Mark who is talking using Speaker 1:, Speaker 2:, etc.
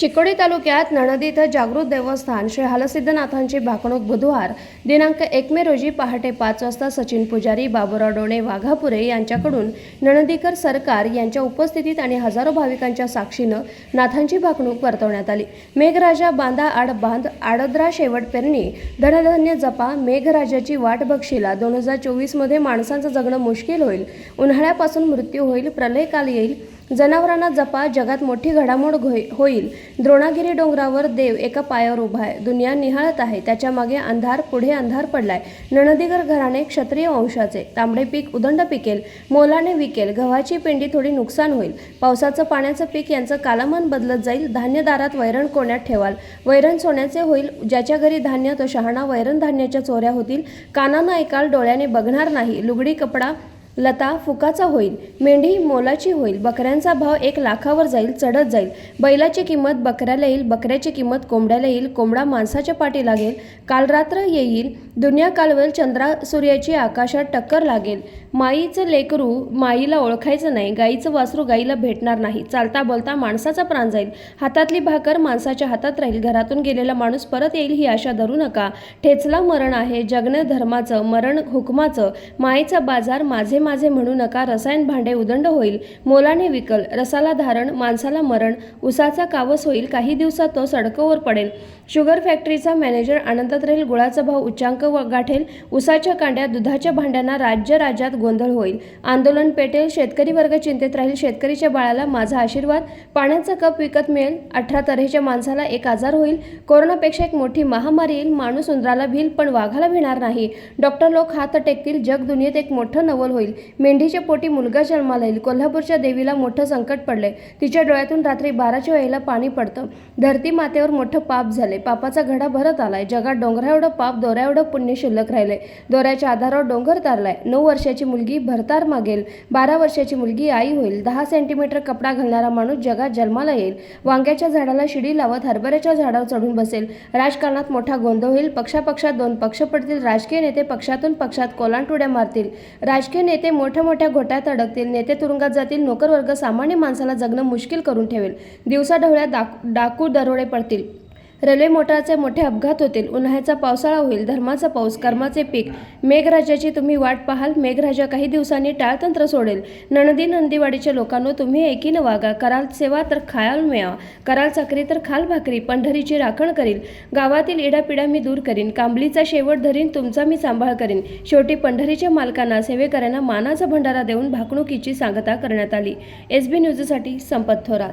Speaker 1: चिकोडी तालुक्यात नणदी इथं जागृत देवस्थान श्री हलसिद्धनाथांची भाकणूक बुधवार दिनांक एक मे रोजी पहाटे पाच वाजता सचिन पुजारी बाबुराव डोणे वाघापुरे यांच्याकडून नणदीकर सरकार यांच्या उपस्थितीत आणि हजारो भाविकांच्या साक्षीनं नाथांची भाकणूक वर्तवण्यात आली. मेघराजा बांधा आड बांध आडद्रा शेवट पेरणी धनधान्य जपा मेघराजाची वाट बक्षीला दोन हजार चोवीसमध्ये माणसांचं जगणं मुश्किल होईल उन्हाळ्यापासून मृत्यू होईल प्रलयकाल येईल जनावरांना जपा जगात मोठी घडामोड घोई- होईल. द्रोणागिरी डोंगरावर देव एका पायावर उभा आहे. दुनिया निहाळत आहे. त्याच्यामागे अंधार पुढे अंधार पडलाय. नणदिगर घराणे क्षत्रिय वंशाचे. तांबडे पीक उदंड पिकेल मोलाने विकेल. गव्हाची पेंडी थोडी नुकसान होईल. पावसाचं पाण्याचं पीक यांचं कालामान बदलत जाईल. धान्यदारात वैरण कोण्यात ठेवाल. वैरण सोन्याचे होईल. ज्याच्या घरी धान्य तो शहाणा वैरण धान्याच्या चोऱ्या होतील. कानानं ऐकाल डोळ्याने बघणार नाही. लुगडी कपडा लता फुकाचा होईल मेंढी मोलाची होईल बकऱ्यांचा भाव एक लाखावर जाईल चढत जाईल. बैलाची किंमत बकऱ्याला येईल बकऱ्याची किंमत कोंबड्याला येईल कोंबडा माणसाच्या पाठी लागेल. काल रात्र येईल दुनिया कालवेल चंद्रा सूर्याची आकाशात टक्कर लागेल. माईचं लेकरू माईला ओळखायचं नाही गाईचं वासरू गाईला भेटणार नाही. चालता बोलता माणसाचा प्राण जाईल. हातातली भाकर माणसाच्या हातात राहील. घरातून गेलेला माणूस परत येईल ही आशा धरू नका. ठेचला मरण आहे जगणं धर्माचं मरण हुकमाचं. मायेचा बाजार माझे मा माझे म्हणू नका रसायन भांडे उदंड होईल मोलाने विकल रसाला धारण माणसाला मरण उसाचा कावस होईल काही दिवसात तो सडकवर पडेल. शुगर फॅक्टरीचा मॅनेजर आनंदात राहील गुळाचा भाव उच्चांक व गाठेल उसाच्या कांड्या दुधाच्या भांड्यांना राज्य राज्यात गोंधळ होईल. आंदोलन पेटेल शेतकरी वर्ग चिंतेत राहील शेतकरीच्या बाळाला माझा आशीर्वाद पाण्याचा कप विकत मिळेल अठरा तऱ्हेच्या माणसाला एक आजार होईल कोरोनापेक्षा एक मोठी महामारी येईल माणूस उंदराला भिल पण वाघाला भिणार नाही. डॉक्टर लोक हात टेकतील जग दुनियेत एक मोठं नवल होईल. मेंढीच्या पोटी मुलगा जन्माला येईल. कोल्हापूरच्या देवीला मोठं संकट पडलंय. तिच्या डोळ्यातून रात्री बाराच्या वेळेला पाणी पडतं. धरती मातेवर मोठं पाप झाले पापाचा घडा भरत आलाय. जगात डोंगरा एवढं पाप दोऱ्या एवढं पुण्य शिल्लक राहिले दोऱ्याच्या आधारावर डोंगर तारलाय. नऊ वर्षाची मुलगी भरतार मागेल. बारा वर्षाची मुलगी आई होईल. दहा सेंटीमीटर कपडा घालणारा माणूस जगात जन्माला येईल. वांग्याच्या झाडाला शिडी लावत हरभऱ्याच्या झाडावर चढून बसेल. राजकारणात मोठा गोंधळ होईल. पक्षापक्षात दोन पक्ष पडतील. राजकीय नेते पक्षातून पक्षात कोलांटुड्या मारतील. राजकीय नेते मोठ्या मोठ्या घोटाळ्यात अडकतील. नेते तुरुंगात जातील. नोकरवर्ग सामान्य माणसाला जगणं मुश्किल करून ठेवेल. दिवसाढवळ्या डाकू दरोडे पडतील. रेल्वे मोटारचे मोठे अपघात होतील. उन्हाळ्याचा पावसाळा होईल. धर्माचा पाऊस कर्माचे पीक. मेघराजाची तुम्ही वाट पाहाल. मेघराजा काही दिवसांनी टाळतंत्र सोडेल. नणदी नंदीवाडीच्या लोकांनो तुम्ही एकीनं वागा. कराल सेवा तर खायाल मिळा कराल चाकरी तर खाल भाकरी. पंढरीची राखण करील. गावातील इडापिडा मी दूर करीन. कांबलीचा शेवट धरीन. तुमचा मी सांभाळ करीन. शेवटी पंढरीच्या मालकांना सेवेकऱ्यांना मानाचा भंडारा देऊन भाकणुकीची सांगता करण्यात आली. एस बी न्यूजसाठी संपत थोरात.